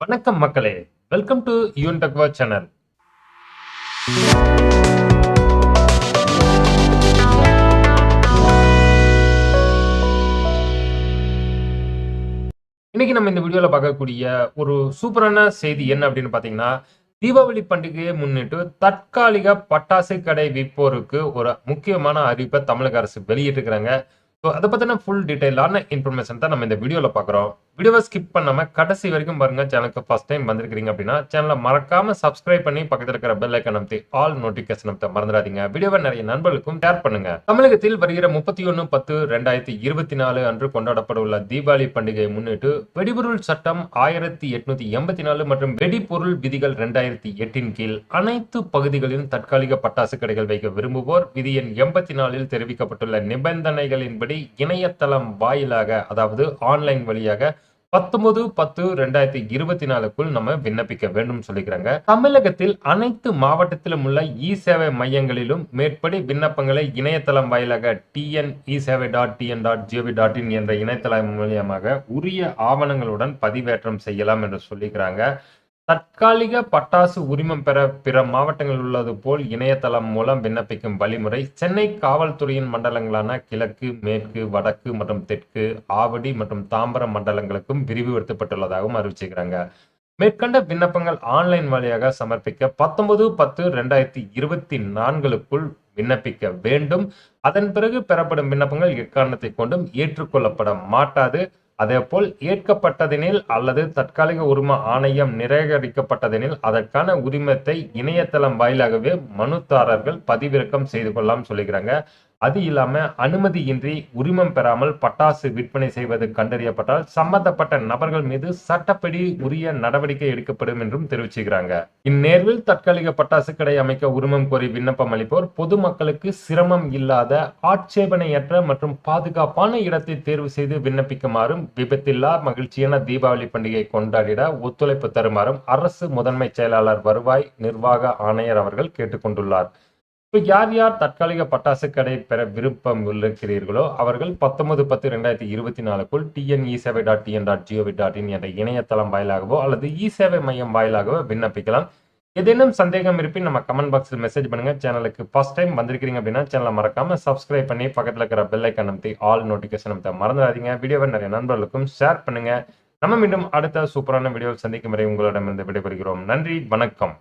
வணக்கம் மக்களே. Welcome to யூன் டக்வா சேனல் இன்னைக்கு நம்ம இந்த வீடியோல பார்க்கக்கூடிய ஒரு சூப்பரான செய்தி என்ன அப்படின்னு பாத்தீங்கன்னா தீபாவளி பண்டிகையை முன்னிட்டு தற்காலிக பட்டாசு கடை விற்போருக்கு ஒரு முக்கியமான அறிவிப்பை தமிழக அரசு வெளியிட்டிருக்கிறாங்க. ஸோ அதை பற்றின ஃபுல் டீட்டெயிலான இன்ஃபர்மேஷன் தான் நம்ம இந்த வீடியோவில் பார்க்குறோம். வீடியோவை ஸ்கிப் பண்ணாமல் கடைசி வரைக்கும் பாருங்கள் சேனலுக்கு ஃபர்ஸ்ட் டைம் வந்திருக்கிறீங்க அப்படின்னா சேனலை மறக்காமல் சப்ஸ்கிரைப் பண்ணி பக்கத்தில் இருக்கிற பெல் ஐக்கன் அமைத்து ஆல் நோட்டிஃபிகேஷன் அமைத்த மறந்துடாதீங்க. வீடியோவை நிறைய நண்பர்களுக்கும் ஷேர் பண்ணுங்க. தமிழகத்தில் வருகிற முப்பத்தி ஒன்று பத்து ரெண்டாயிரத்தி இருபத்தி நாலு அன்று கொண்டாடப்பட உள்ள தீபாவளி பண்டிகையை முன்னிட்டு வெடிபொருள் சட்டம் ஆயிரத்தி எட்நூத்தி எண்பத்தி நாலு மற்றும் வெடிபொருள் விதிகள் ரெண்டாயிரத்தி எட்டின் கீழ் அனைத்து பகுதிகளிலும் தற்காலிக பட்டாசு கடைகள் வைக்க விரும்புவோர் விதி எண் எண்பத்தி நாலில் தெரிவிக்கப்பட்டுள்ள நிபந்தனைகளின்படி இணையதளம் வாயிலாக அதாவது ஆன்லைன் வழியாக பத்தொன்பது பத்து ரெண்டாயிரத்தி இருபத்தி நாலுக்குள் நம்ம விண்ணப்பிக்க வேண்டும் சொல்லிக்கிறாங்க. தமிழகத்தில் அனைத்து மாவட்டத்திலும் உள்ள இ சேவை மையங்களிலும் மேற்படி விண்ணப்பங்களை இணையதளம் வாயிலாக TN e Sevai dot TN dot G O V dot in என்ற இணையதளம் மூலியமாக உரிய ஆவணங்களுடன் பதிவேற்றம் செய்யலாம் என்று சொல்லிக்கிறாங்க. தற்காலிக பட்டாசு உரிமம் பெற பிற மாவட்டங்களில் உள்ளது போல் இணையதளம் மூலம் விண்ணப்பிக்கும் வழிமுறை சென்னை காவல்துறையின் மண்டலங்களான கிழக்கு மேற்கு வடக்கு மற்றும் தெற்கு ஆவடி மற்றும் தாம்பரம் மண்டலங்களுக்கும் விரிவுபடுத்தப்பட்டுள்ளதாகவும் அறிவிச்சுக்கிறாங்க மேற்கண்ட விண்ணப்பங்கள் ஆன்லைன் வழியாக சமர்ப்பிக்க பத்தொன்பது பத்து ரெண்டாயிரத்தி இருபத்தி நான்குக்குள் விண்ணப்பிக்க வேண்டும். அதன் பிறகு பெறப்படும் விண்ணப்பங்கள் எக்காரணத்தை கொண்டும் ஏற்றுக்கொள்ளப்பட மாட்டாது. அதேபோல் ஏற்கப்பட்டதெனில் அல்லது தற்காலிக உரிம ஆணையம் நிராகரிக்கப்பட்டதெனில் அதற்கான உரிமத்தை இணையதளம் வாயிலாகவே மனுதாரர்கள் பதிவிறக்கம் செய்து கொள்ளலாம் சொல்லிக்கிறாங்க. அது இல்லாம அனுமதியின்றி உரிமம் பெறாமல் பட்டாசு விற்பனை செய்வது கண்டறியப்பட்டால் சம்பந்தப்பட்ட நபர்கள் மீது சட்டப்படி உரிய நடவடிக்கை எடுக்கப்படும் என்றும் தெரிவிச்சுக்கிறாங்க. இந்நேர்வில் தற்காலிக பட்டாசு கடை அமைக்க உரிமம் கோரி விண்ணப்பம் அளிப்போர் பொதுமக்களுக்கு சிரமம் இல்லாத ஆட்சேபனையற்ற மற்றும் பாதுகாப்பான இடத்தை தேர்வு செய்து விண்ணப்பிக்குமாறும் விபத்தில்லா மகிழ்ச்சியான தீபாவளி பண்டிகை கொண்டாடிட ஒத்துழைப்பு தருமாறும் அரசு முதன்மை செயலாளர் வருவாய் நிர்வாக ஆணையர் அவர்கள் கேட்டுக்கொண்டுள்ளார். இப்போ யார் யார் தற்காலிக பட்டாசு கடை பெற விருப்பம் இருக்கிறீர்களோ அவர்கள் பத்தொன்பது பத்து ரெண்டாயிரத்தி இருபத்தி நாலுக்குள் TN e Sevai dot TN dot G O V dot in என்ற இணையதளம் வாயிலாகவோ அல்லது e இ சேவை மையம் வாயிலாகவோ விண்ணப்பிக்கலாம். ஏதேனும் சந்தேகம் இருப்பின் நம்ம கமெண்ட் பாக்ஸில் மெசேஜ் பண்ணுங்க. சேனலுக்கு ஃபர்ஸ்ட் டைம் வந்திருக்கிறீங்க அப்படின்னா சேனலை மறக்காம சப்ஸ்கிரைப் பண்ணி பக்கத்தில் இருக்கிற பெல் ஐக்கன் அமைத்தி ஆல் நோட்டிஃபிகேஷன் அமைத்த மறந்துடாதீங்க. வீடியோவை நிறைய நண்பர்களுக்கும் ஷேர் பண்ணுங்க. நம்ம மீண்டும் அடுத்த சூப்பரான வீடியோவில் சந்திக்கும் வரை உங்களிடமிருந்து விடைபெறுகிறோம். நன்றி வணக்கம்.